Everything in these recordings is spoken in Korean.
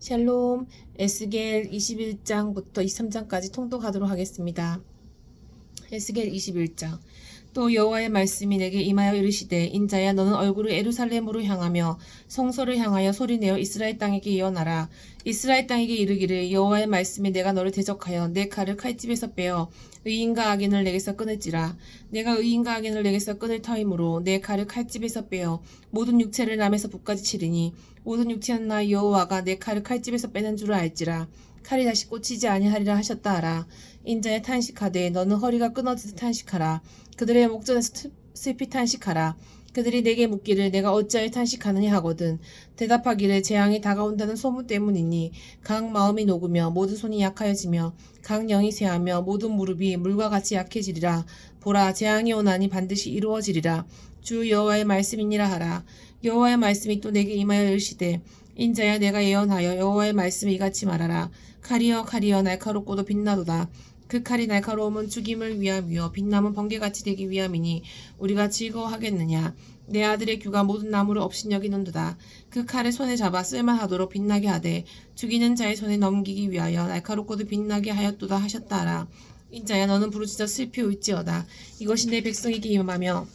샬롬 에스겔 21장부터 23장까지 통독하도록 하겠습니다. 에스겔 21장 또 여호와의 말씀이 내게 임하여 이르시되 인자야 너는 얼굴을 에루살렘으로 향하며 성소를 향하여 소리내어 이스라엘 땅에게 예언하라. 이스라엘 땅에게 이르기를 여호와의 말씀이 내가 너를 대적하여 내 칼을 칼집에서 빼어 의인과 악인을 내게서 끊을지라. 내가 의인과 악인을 내게서 끊을 터이므로 내 칼을 칼집에서 빼어 모든 육체를 남에서 북까지 치리니 모든 육체는 나 여호와가 내 칼을 칼집에서 빼는 줄을 알지라 칼이 다시 꽂히지 아니하리라 하셨다 하라. 인자의 탄식하되 너는 허리가 끊어지듯 탄식하라. 그들의 목전에서 트- 슬피 탄식하라. 그들이 내게 묻기를 내가 어찌하여 탄식하느냐 하거든. 대답하기를 재앙이 다가온다는 소문 때문이니 각 마음이 녹으며 모든 손이 약하여지며 각 영이 쇠하며 모든 무릎이 물과 같이 약해지리라. 보라 재앙이 오나니 반드시 이루어지리라. 주 여호와의 말씀이니라 하라. 여호와의 말씀이 또 내게 임하여 이르시되 인자야 내가 예언하여 여호와의 말씀을 이같이 말하라. 칼이여 칼이여 날카롭고도 빛나도다. 그 칼이 날카로움은 죽임을 위함이요 빛남은 번개같이 되기 위함이니 우리가 즐거워하겠느냐? 내 아들의 규가 모든 나무를 업신여기는도다. 그 칼을 손에 잡아 쓸만하도록 빛나게 하되 죽이는 자의 손에 넘기기 위하여 날카롭고도 빛나게 하였도다 하셨다 하라. 인자야 너는 부르짖어 슬피 울지어다. 이것이 내 백성에게 임하며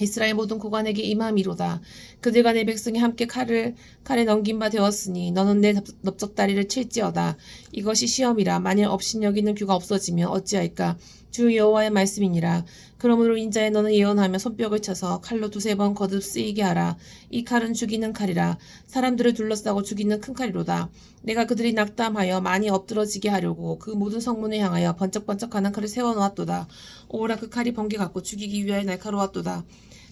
이스라엘 모든 고관에게 임함이로다. 그들과 내 백성이 함께 칼을 칼에 넘긴 바 되었으니 너는 내 넓- 넓적다리를 칠지어다. 이것이 시험이라 만일 업신여기는 규가 없어지면 어찌할까? 주 여호와의 말씀이니라. 그러므로 인자에 너는 예언하며 손뼉을 쳐서 칼로 두세 번 거듭 쓰이게 하라. 이 칼은 죽이는 칼이라. 사람들을 둘러싸고 죽이는 큰 칼이로다. 내가 그들이 낙담하여 많이 엎드러지게 하려고 그 모든 성문을 향하여 번쩍번쩍하는 칼을 세워놓았도다. 오라 그 칼이 번개 같고 죽이기 위하여 날카로웠도다.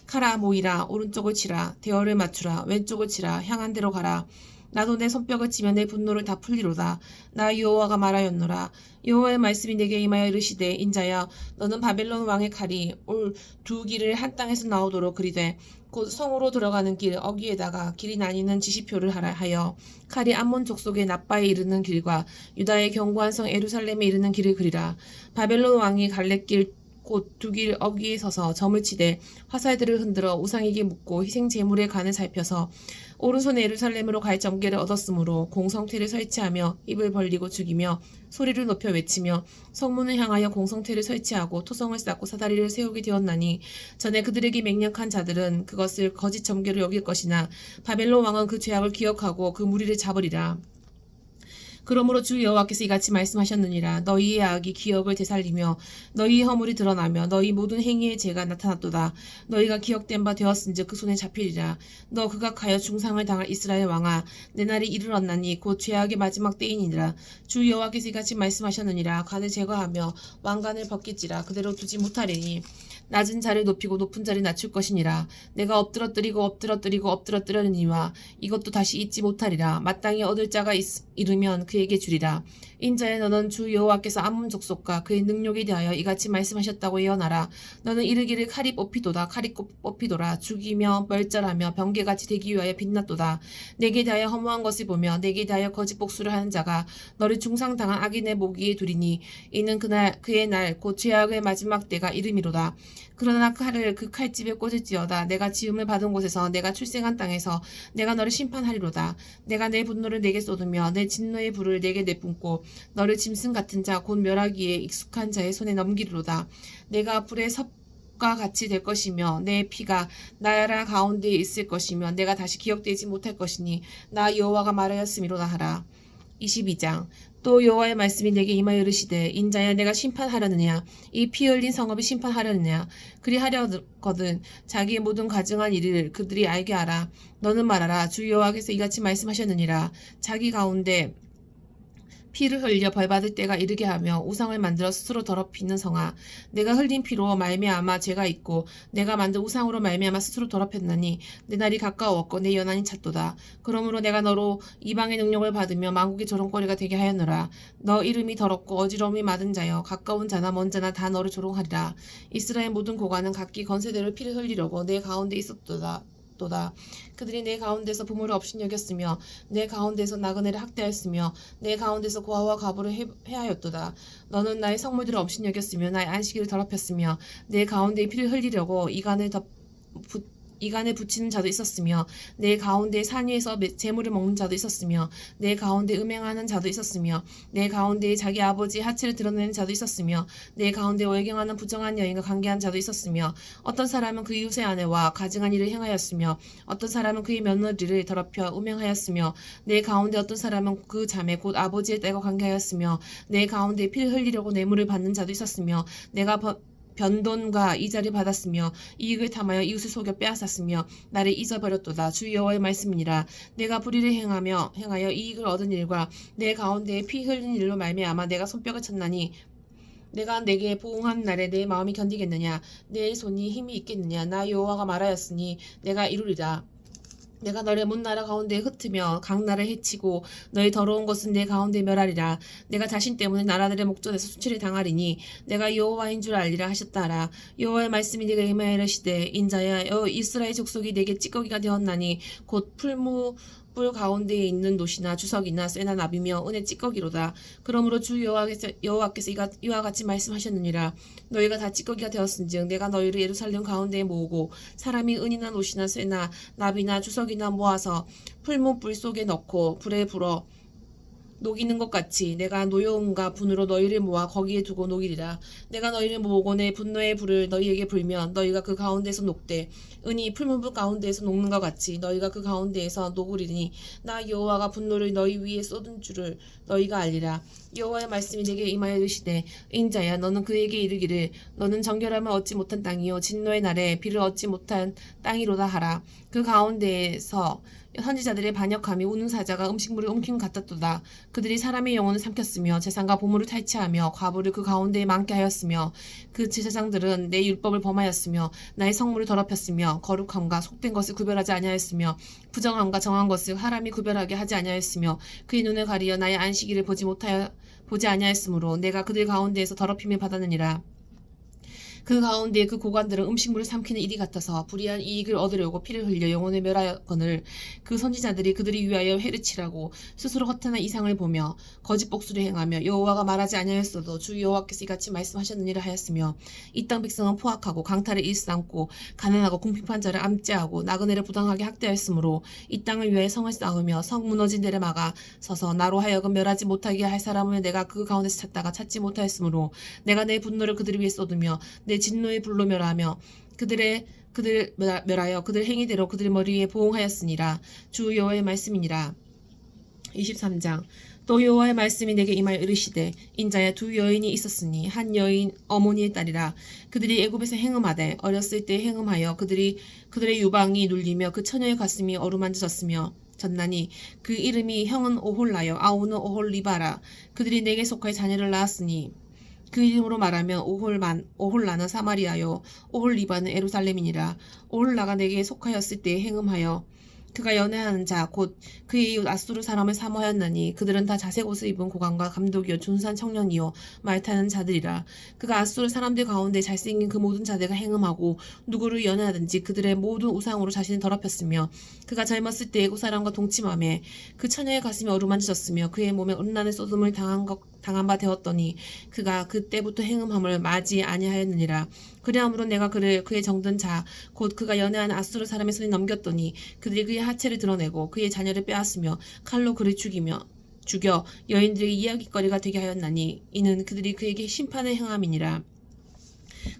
칼아 모이라. 오른쪽을 치라. 대어를 맞추라. 왼쪽을 치라. 향한 대로 가라. 나도 내 손뼉을 치며 내 분노를 다 풀리로다. 나 여호와가 말하였노라. 여호와의 말씀이 내게 임하여 이르시되 인자야 너는 바벨론 왕의 칼이 올 두 길을 한 땅에서 나오도록 그리되 곧 성으로 들어가는 길 어귀에다가 길이 나뉘는 지시표를 하라 하여 칼이 암몬 족속의 나빠에 이르는 길과 유다의 견고한 성 에루살렘에 이르는 길을 그리라. 바벨론 왕이 갈래길 곧 두 길 어귀에 서서 점을 치되 화살들을 흔들어 우상에게 묻고 희생 제물의 간을 살펴서 오른손에 예루살렘으로 갈 점괘를 얻었으므로 공성태를 설치하며 입을 벌리고 죽이며 소리를 높여 외치며 성문을 향하여 공성태를 설치하고 토성을 쌓고 사다리를 세우게 되었나니 전에 그들에게 맹력한 자들은 그것을 거짓 점괘로 여길 것이나 바벨론 왕은 그 죄악을 기억하고 그 무리를 잡으리라. 그러므로 주 여호와께서 이같이 말씀하셨느니라. 너희의 악이 기억을 되살리며 너희의 허물이 드러나며 너희 모든 행위의 죄가 나타났도다. 너희가 기억된 바 되었은즉 그 손에 잡히리라. 너 극악하여 중상을 당할 이스라엘 왕아 내 날이 이르렀나니 곧 죄악의 마지막 때이니라. 주 여호와께서 이같이 말씀하셨느니라. 간을 제거하며 왕관을 벗기지라. 그대로 두지 못하리니 낮은 자를 높이고 높은 자를 낮출 것이니라. 내가 엎드러뜨리고 엎드러뜨리고 엎드러뜨리니와 이것도 다시 잊지 못하리라. 마땅히 얻을 자가 있, 이르면 그에게 주리라. 인자에 너는 주 여호와께서 암몬 족속과 그의 능력에 대하여 이같이 말씀하셨다고 예언하라. 너는 이르기를 칼이 뽑히도다. 칼이 꼽- 뽑히도라. 죽이며 멸절하며 번개같이 되기 위하여 빛났도다. 내게 대하여 허무한 것을 보며 내게 대하여 거짓 복수를 하는 자가 너를 중상당한 악인의 모기에 두리니 이는 그날 그의 날 곧 죄악의 마지막 때가 이름이로다 그러나 칼을 그 칼집에 꽂을지어다. 내가 지음을 받은 곳에서 내가 출생한 땅에서 내가 너를 심판하리로다. 내가 내 분노를 내게 쏟으며 내 진노의 불을 내게 내뿜고 너를 짐승 같은 자 곧 멸하기에 익숙한 자의 손에 넘기리로다. 내가 불의 섭과 같이 될 것이며 내 피가 나라 가운데에 있을 것이며 내가 다시 기억되지 못할 것이니 나 여호와가 말하였음이로다 하라. 22장 또 여호와의 말씀이 내게 임하여 이르시되 인자야 내가 심판하려느냐? 이 피 흘린 성읍이 심판하려느냐? 그리 하려거든 자기의 모든 가증한 일을 그들이 알게 하라. 너는 말하라. 주 여호와께서 이같이 말씀하셨느니라. 자기 가운데 피를 흘려 벌받을 때가 이르게 하며 우상을 만들어 스스로 더럽히는 성아 내가 흘린 피로 말미암아 죄가 있고 내가 만든 우상으로 말미암아 스스로 더럽혔나니 내 날이 가까웠고 내 연한이 찼도다. 그러므로 내가 너로 이방의 능력을 받으며 만국의 조롱거리가 되게 하였노라. 너 이름이 더럽고 어지러움이 많은 자여 가까운 자나 먼 자나 다 너를 조롱하리라. 이스라엘 모든 고관은 각기 건세대로 피를 흘리려고 내 가운데 있었도다 도다. 그들이 내 가운데서 부모를 업신여겼으며 내 가운데서 나그네를 학대하였으며 내 가운데서 고아와 가부를 해, 해하였도다. 너는 나의 성물들을 업신여겼으며 나의 안식일을 더럽혔으며 내 가운데 피를 흘리려고 이간을 덮, 붓, 이간에 붙이는 자도 있었으며 내 가운데 산 위에서 매- 재물을 먹는 자도 있었으며 내 가운데 음행하는 자도 있었으며 내 가운데 자기 아버지의 하체를 드러내는 자도 있었으며 내 가운데 외경하는 부정한 여인과 관계한 자도 있었으며 어떤 사람은 그 이웃의 아내와 가증한 일을 행하였으며 어떤 사람은 그의 며느리를 더럽혀 음행하였으며 내 가운데 어떤 사람은 그 자매 곧 아버지의 딸과 관계하였으며 내 가운데 피를 흘리려고 뇌물을 받는 자도 있었으며 내가 버- 변돈과 이자를 받았으며 이익을 탐하여 이웃을 속여 빼앗았으며 나를 잊어버렸도다. 주 여호와의 말씀이니라. 내가 불의를 행하며 행하여 이익을 얻은 일과 내 가운데 피 흘린 일로 말미암아 내가 손뼉을 쳤나니 내가 내게 보응한 날에 내 마음이 견디겠느냐? 내 손이 힘이 있겠느냐? 나 여호와가 말하였으니 내가 이루리라 내가 너를 문 나라 가운데 흩으며 강나를 해치고 너의 더러운 것은 내 가운데 멸하리라. 내가 자신 때문에 나라들의 목전에서 수치를 당하리니 내가 여호와인 줄 알리라 하셨다라. 여호와의 말씀이 내게 임하여 이르시되 인자야 여 이스라엘 족속이 내게 찌꺼기가 되었나니 곧 풀무 뿔 가운데에 있는 노시나 주석이나 쇠나 나비며 은혜 찌꺼기로다. 그러므로 주 여호와께서, 이와 같이 말씀하셨느니라. 너희가 다 찌꺼기가 되었은즉 내가 너희를 예루살렘 가운데에 모으고 사람이 은이나 노시나 쇠나 나비나 주석이나 모아서 풀무 뿔 속에 넣고 불에 불어 녹이는 것 같이 내가 노여움과 분으로 너희를 모아 거기에 두고 녹이리라. 내가 너희를 모으고 내 분노의 불을 너희에게 불면 너희가 그 가운데서 녹되 은이 풀무불 가운데에서 녹는 것 같이 너희가 그 가운데에서 녹으리니 나 여호와가 분노를 너희 위에 쏟은 줄을 너희가 알리라. 여호와의 말씀이 내게 임하여 이르시되 인자야 너는 그에게 이르기를 너는 정결함을 얻지 못한 땅이요 진노의 날에 비를 얻지 못한 땅이로다 하라. 그 가운데에서 선지자들의 반역함이 우는 사자가 음식물을 움킨 같았도다. 그들이 사람의 영혼을 삼켰으며 재산과 보물을 탈취하며 과부를 그 가운데에 많게 하였으며 그 제사장들은 내 율법을 범하였으며 나의 성물을 더럽혔으며 거룩함과 속된 것을 구별하지 아니하였으며 부정함과 정한 것을 하람이 구별하게 하지 아니하였으며 그의 눈을 가리어 나의 안식일을 보지 못하여 보지 아니하였으므로 내가 그들 가운데에서 더럽힘을 받았느니라. 그 가운데 그 고관들은 음식물을 삼키는 일이 같아서 불의한 이익을 얻으려고 피를 흘려 영혼을 멸하거늘 그 선지자들이 그들이 위하여 회를 치라고 스스로 허탄한 이상을 보며 거짓 복수를 행하며 여호와가 말하지 아니하였어도 주 여호와께서 이같이 말씀하셨느니라 하였으며 이 땅 백성은 포악하고 강탈을 일삼고 가난하고 궁핍한 자를 암죄하고 나그네를 부당하게 학대하였으므로 이 땅을 위하여 성을 쌓으며 성 무너진 데를 막아 서서 나로 하여금 멸하지 못하게 할 사람을 내가 그 가운데서 찾다가 찾지 못하였으므로 내가 내 분노를 그들 위에 쏟으며 내 진노의 불로 멸하며 그들의 그들 멸하- 멸하여 그들 행위대로 그들 머리 위에 보응하였으니라. 주 여호와의 말씀이니라. 23장. 또 여호와의 말씀이 내게 임하여 이르시되 인자야 두 여인이 있었으니 한 여인 어머니의 딸이라. 그들이 애굽에서 행음하되 어렸을 때 행음하여 그들이 그들의 유방이 눌리며 그 처녀의 가슴이 어루만져졌으며 졌나니 그 이름이 형은 오홀라요 아우는 오홀리바라. 그들이 내게 속하여 자녀를 낳았으니 그 이름으로 말하면 오홀만 오홀라는 사마리아요. 오홀리바는 에루살렘이니라. 오홀라가 내게 속하였을 때 행음하여 그가 연애하는 자 곧 그의 이웃 아수르 사람을 사모하였나니 그들은 다 자색 옷을 입은 고관과 감독이요 준수한 청년이요 말타는 자들이라. 그가 아수르 사람들 가운데 잘생긴 그 모든 자들과 행음하고 누구를 연애하든지 그들의 모든 우상으로 자신을 더럽혔으며 그가 젊었을 때 애국 사람과 동침함에 그 처녀의 가슴이 어루만져졌으며 그의 몸에 음란의 쏟음을 당한 것 당한 바 되었더니 그가 그때부터 행음함을 맞이 아니하였느니라 그리함으로 내가 그를 그의 정든 자 곧 그가 연애하는 아수르 사람의 손에 넘겼더니 그들이 그의 하체를 드러내고 그의 자녀를 빼앗으며 칼로 그를 죽이며 죽여 여인들에게 이야기거리가 되게 하였나니 이는 그들이 그에게 심판을 행함이니라.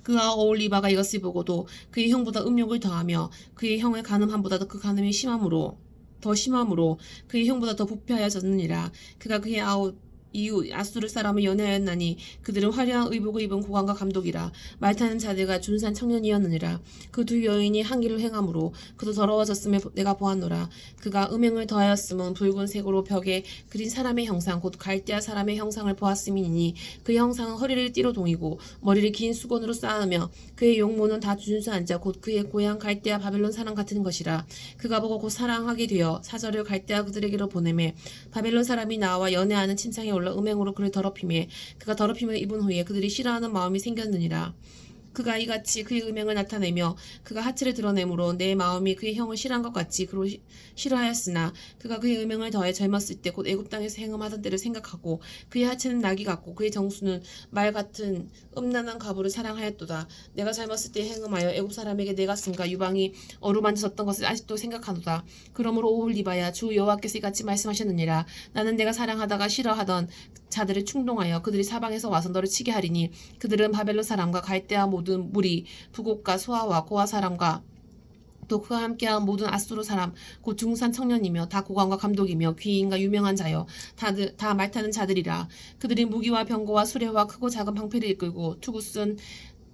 그가 오올리바가 이것을 보고도 그의 형보다 음욕을 더하며 그의 형의 간음함보다도 그 간음이 심함으로 더 심함으로 그의 형보다 더 부패하여졌느니라. 그가 그의 아웃 이후 아수르 사람을 연애하였나니 그들은 화려한 의복을 입은 고관과 감독이라 말타는 자들과 준산 청년이었느니라. 그 두 여인이 한기를 행함으로 그도 더러워졌음에 내가 보았노라. 그가 음행을 더하였음은 붉은 색으로 벽에 그린 사람의 형상 곧 갈대아 사람의 형상을 보았음이니 그 형상은 허리를 띠로 동이고 머리를 긴 수건으로 쌓으며 그의 용모는 다 준수한 자 곧 그의 고향 갈대아 바벨론 사람 같은 것이라. 그가 보고 곧 사랑하게 되어 사절을 갈대아 그들에게로 보내매 바벨론 사람이 나와 연애하는 침상에 올라 음행으로 그를 더럽히매 그가 더럽힘을 입은 후에 그들이 싫어하는 마음이 생겼느니라 그가 이같이 그의 음행을 나타내며 그가 하체를 드러내므로 내 마음이 그의 형을 싫어한 것 같이 그로 시- 싫어하였으나 그가 그의 음행을 더해 젊었을 때 곧 애굽 땅에서 행음하던 때를 생각하고 그의 하체는 나귀 같고 그의 정수는 말 같은 음란한 가부를 사랑하였도다. 내가 젊었을 때 행음하여 애굽 사람에게 내 가슴과 유방이 어루만졌던 것을 아직도 생각하노다. 그러므로 오홀리바야 주 여호와께서 이같이 말씀하셨느니라. 나는 내가 사랑하다가 싫어하던 자들을 충동하여 그들이 사방에서 와서 너를 치게 하리니 그들은 바벨론 사람과 갈대아 모든 무리 부곡과 소아와 고아 사람과 또 그와 함께한 모든 아수르 사람 곧 중산 청년이며 다 고관과 감독이며 귀인과 유명한 자여 다들 다 말타는 자들이라. 그들이 무기와 병거와 수레와 크고 작은 방패를 이끌고 투구쓴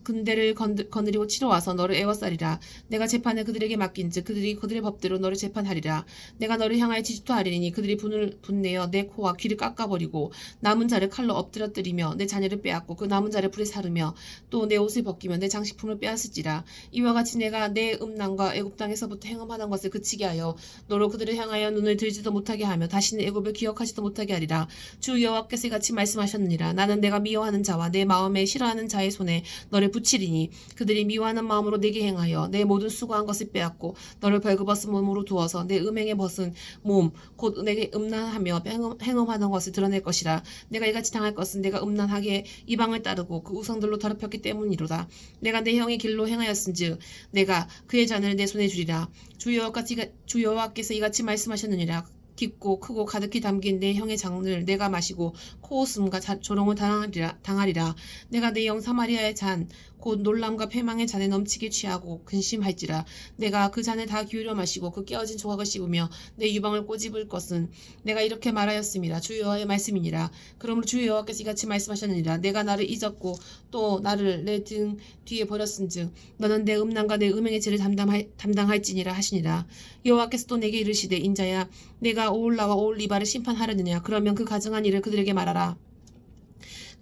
근대를 거느리고 치러 와서 너를 애워싸리라. 내가 재판을 그들에게 맡긴즉 그들이 그들의 법대로 너를 재판하리라. 내가 너를 향하여 지주하리니 그들이 분을 분내어 내 코와 귀를 깎아버리고 남은 자를 칼로 엎드려뜨리며 내 자녀를 빼앗고 그 남은 자를 불에 사르며 또 내 옷을 벗기며 내 장식품을 빼앗을지라. 이와 같이 내가 내 음란과 애굽 땅에서부터 행함하던 것을 그치게 하여 너로 그들을 향하여 눈을 들지도 못하게 하며 다시는 애굽을 기억하지도 못하게 하리라. 주 여호와께서 같이 말씀하셨느니라. 나는 내가 미워하는 자와 내 마음에 싫어하는 자의 손에 너를 붙이리니 그들이 미워하는 마음으로 내게 행하여 내 모든 수고한 것을 빼앗고 너를 벌거벗은 몸으로 두어서 내 음행에 벗은 몸 곧 내게 음란하며 행음, 행음하는 것을 드러낼 것이라. 내가 이같이 당할 것은 내가 음란하게 이방을 따르고 그 우상들로 더럽혔기 때문이로다. 내가 내 형의 길로 행하였은즉 내가 그의 잔을 내 손에 주리라. 주 여호와께서 주 여호와께서 이같이 말씀하셨느니라 깊고 크고 가득히 담긴 내 형의 장을 내가 마시고 코웃음과 자- 조롱을 당하리라, 당하리라. 내가 내 영 사마리아의 잔, 곧 놀람과 패망의 잔에 넘치게 취하고 근심할지라. 내가 그 잔을 다 기울여 마시고 그 깨어진 조각을 씹으며 내 유방을 꼬집을 것은 내가 이렇게 말하였음이라. 주 여호와의 말씀이니라. 그러므로 주 여호와께서 이같이 말씀하셨느니라. 내가 나를 잊었고 또 나를 내 등 뒤에 버렸은즉 너는 내 음란과 내 음행의 죄를 담당할, 담당할지니라 하시니라. 여호와께서 또 내게 이르시되 인자야 내가 오올라와 오올리바를 심판하려느냐. 그러면 그 가증한 일을 그들에게 말하라.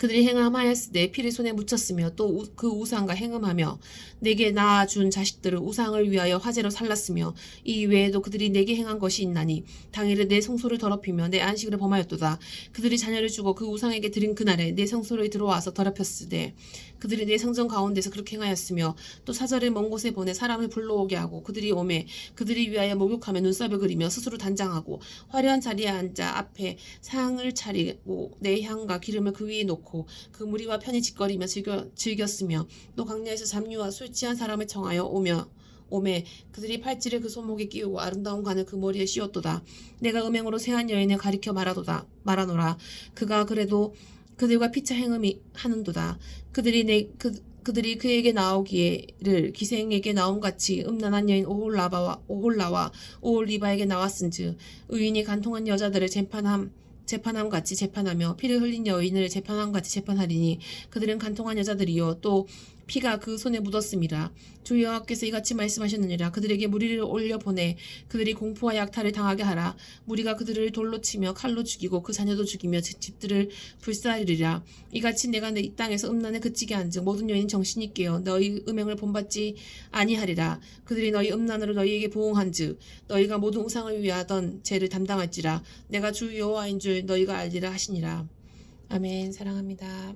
그들이 행함하였을 때 피를 손에 묻혔으며 또 그 우상과 행음하며 내게 낳아준 자식들을 우상을 위하여 화제로 살랐으며 이 외에도 그들이 내게 행한 것이 있나니 당일에 내 성소를 더럽히며 내 안식을 범하였도다. 그들이 자녀를 주고 그 우상에게 드린 그날에 내 성소를 들어와서 더럽혔으되 그들이 내 성전 가운데서 그렇게 행하였으며 또 사절을 먼 곳에 보내 사람을 불러오게 하고 그들이 오매 그들이 위하여 목욕하며 눈썹을 그리며 스스로 단장하고 화려한 자리에 앉아 앞에 상을 차리고 내 향과 기름을 그 위에 놓고 그 무리와 편히 짓거리며 즐겨, 즐겼으며 또 광야에서 잡류와 술 취한 사람을 청하여 오며 오매 그들이 팔찌를 그 손목에 끼우고 아름다운 관을 그 머리에 씌웠도다. 내가 음행으로 세한 여인을 가리켜 말하도다 말하노라. 그가 그래도 그들과 피차 행음이 하는도다. 그들이 내 그, 그들이 그에게 나오기를 기생에게 나옴같이 음란한 여인 오홀라바와 오홀라와 오홀리바에게 나왔은즉 의인이 간통한 여자들을 재판함 재판함 같이 재판하며 피를 흘린 여인을 재판함 같이 재판하리니 그들은 간통한 여자들이요. 또 피가 그 손에 묻었음이라 주 여호와께서 이같이 말씀하셨느니라. 그들에게 무리를 올려 보내 그들이 공포와 약탈을 당하게 하라. 무리가 그들을 돌로 치며 칼로 죽이고 그 자녀도 죽이며 집- 집들을 불사르리라. 이같이 내가 내 이 땅에서 음란에 그치게 한즉 모든 여인 정신이 깨어 너희 음행을 본받지 아니하리라. 그들이 너희 음란으로 너희에게 보응한즉 너희가 모든 우상을 위하던 죄를 담당할지라. 내가 주 여호와인 줄 너희가 알리라 하시니라. 아멘. 사랑합니다.